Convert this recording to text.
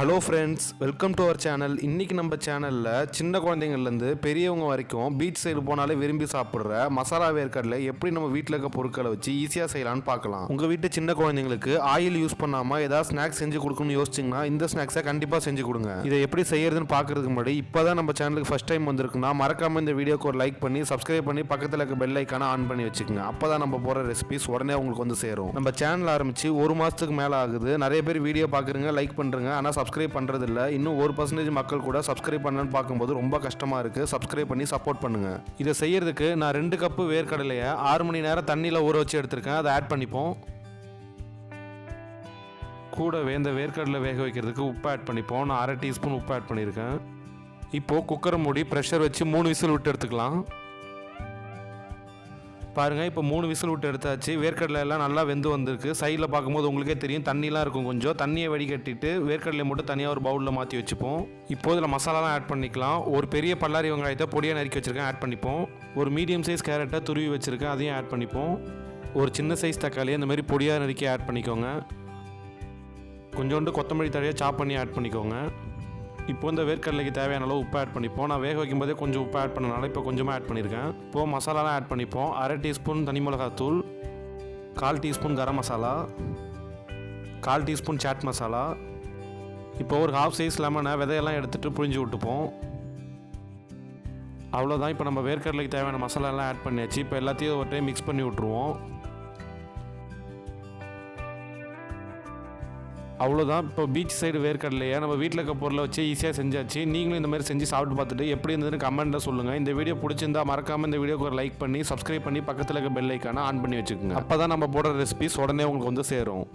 Hello friends welcome to our channel இன்றைக்கி நம்ம சேனலில் சின்ன குழந்தைங்கள்லேருந்து பெரியவங்க வரைக்கும் பீச் சைடு போனாலே விரும்பி சாப்பிட்ற மசாலா வேர்க்கடலை எப்படி நம்ம வீட்டில் இருக்க பொருட்களை வச்சு ஈஸியாக செய்யலாம்னு பார்க்கலாம். உங்கள் வீட்டு சின்ன குழந்தைங்களுக்கு ஆயில் யூஸ் பண்ணாமல் ஏதாவது ஸ்நாக்ஸ் செஞ்சு கொடுக்கணும்னு யோசிச்சிங்கன்னா இந்த ஸ்நாக்ஸை கண்டிப்பாக செஞ்சு கொடுங்க. இதை எப்படி செய்யறதுன்னு பார்க்கறதுக்கு முன்னாடி இப்போ தான் நம்ம சேனலுக்கு ஃபஸ்ட் டைம் வந்திருக்குன்னா மறக்காமல் இந்த வீடியோக்கு ஒரு லைக் பண்ணி சப்ஸ்கிரைப் பண்ணி பக்கத்தில் இருக்க பெல் ஐக்கான ஆன் பண்ணி வச்சுக்கோங்க. அப்போ தான் நம்ம போகிற ரெசிபிஸ் உடனே உங்களுக்கு வந்து சேரும். நம்ம சேனல் ஆரம்பித்து ஒரு மாதத்துக்கு மேலே ஆகுது. நிறைய பேர் வீடியோ பார்க்குறீங்க லைக் பண்ணுறங்க ஆனால் சப்ஸ்கிரைப் பண்ணுறது இல்லை இன்னும் ஒரு பர்சன்டேஜ் மக்கள் கூட சப்ஸ்கிரைப் பண்ணலன்னு பார்க்கும்போது ரொம்ப கஷ்டமாக இருக்குது சப்ஸ்கிரைப் பண்ணி சப்போர்ட் பண்ணுங்கள் இதை செய்யறதுக்கு நான் ரெண்டு கப்பு வேர்க்கடலையை ஆறு மணி நேரம் தண்ணியில் ஊற வச்சு எடுத்திருக்கேன். அதை ஆட் பண்ணிப்போம். கூடவே இந்த வேர்க்கடலை வேக வைக்கிறதுக்கு உப்பு ஆட் பண்ணிப்போம். நான் அரை டீஸ்பூன் உப்பு ஆட் பண்ணியிருக்கேன். இப்போது குக்கரை மூடி ப்ரெஷர் வச்சு மூணு விசில் விட்டு எடுத்துக்கலாம். பாருங்கள் இப்போ மூணு விசில் விட்டு எடுத்தாச்சு. வேர்க்கடலை எல்லாம் நல்லா வெந்து வந்திருக்கு. சைடில் பார்க்கும்போது உங்களுக்கே தெரியும் தண்ணிலாம் இருக்கும் கொஞ்சம். தண்ணியை வடிகட்டிட்டு வேர்க்கடலையை மட்டும் தனியாக ஒரு பவுலில் மாற்றி வச்சுப்போம். இப்போ இதில் மசாலாலாம் ஆட் பண்ணிக்கலாம். ஒரு பெரிய பல்லாரி வெங்காயத்தை பொடியாக நறுக்கி வச்சுருக்கேன் ஆட் பண்ணிப்போம். ஒரு மீடியம் சைஸ் கேரட்டை துருவி வச்சுருக்கேன் அதையும் ஆட் பண்ணிப்போம். ஒரு சின்ன சைஸ் தக்காளியை இந்த மாதிரி பொடியாக நறுக்கி ஆட் பண்ணிக்கோங்க. கொஞ்சோண்டு கொத்தமல்லி தழையை சாப் பண்ணி ஆட் பண்ணிக்கோங்க. இப்போ இந்த வேர்க்கடலைக்கு தேவையான அளவு உப்பு ஆட் பண்ணிப்போம். நான் வேக வைக்கும்போதே கொஞ்சம் உப்பு ஆட் பண்ணனால இப்போ கொஞ்சமாக ஆட் பண்ணியிருக்கேன் இப்போது மசாலாலாம் ஆட் பண்ணிப்போம். அரை டீஸ்பூன் தனி மிளகாத்தூள் கால் டீஸ்பூன் கரம் மசாலா கால் டீஸ்பூன் சாட் மசாலா. இப்போ ஒரு ஹாஃப் சைஸ் லெமனை விதையெல்லாம் எடுத்துகிட்டு புழிஞ்சு விட்டுப்போம். அவ்வளோதான் இப்போ நம்ம வேர்க்கடலைக்கு தேவையான மசாலாலாம் ஆட் பண்ணியாச்சு. இப்போ எல்லாத்தையும் ஒரு டைம் மிக்ஸ் பண்ணி விட்ருவோம் அவ்வளோதான் இப்போ பீச் சைடு வேர்க்கடலையே? நம்ம வீட்டில் இருக்க பொருளை வச்சு ஈஸியாக செஞ்சாச்சு. நீங்களும் இந்த மாதிரி செஞ்சு சாப்பிட்டு பார்த்துட்டு எப்படி இருந்ததுன்னு கமெண்ட்டில் சொல்லுங்கள் இந்த வீடியோ பிடிச்சிருந்தா மறக்காமல் இந்த வீடியோக்கு ஒரு லைக் பண்ணி சப்ஸ்கிரைப் பண்ணி பக்கத்தில் இருக்க பெல் ஐக்கான ஆன் பண்ணி வச்சுக்கோங்க. அப்போ தான் நம்ம போடுற ரெசிபிஸ் உடனே உங்களுக்கு வந்து சேரும்.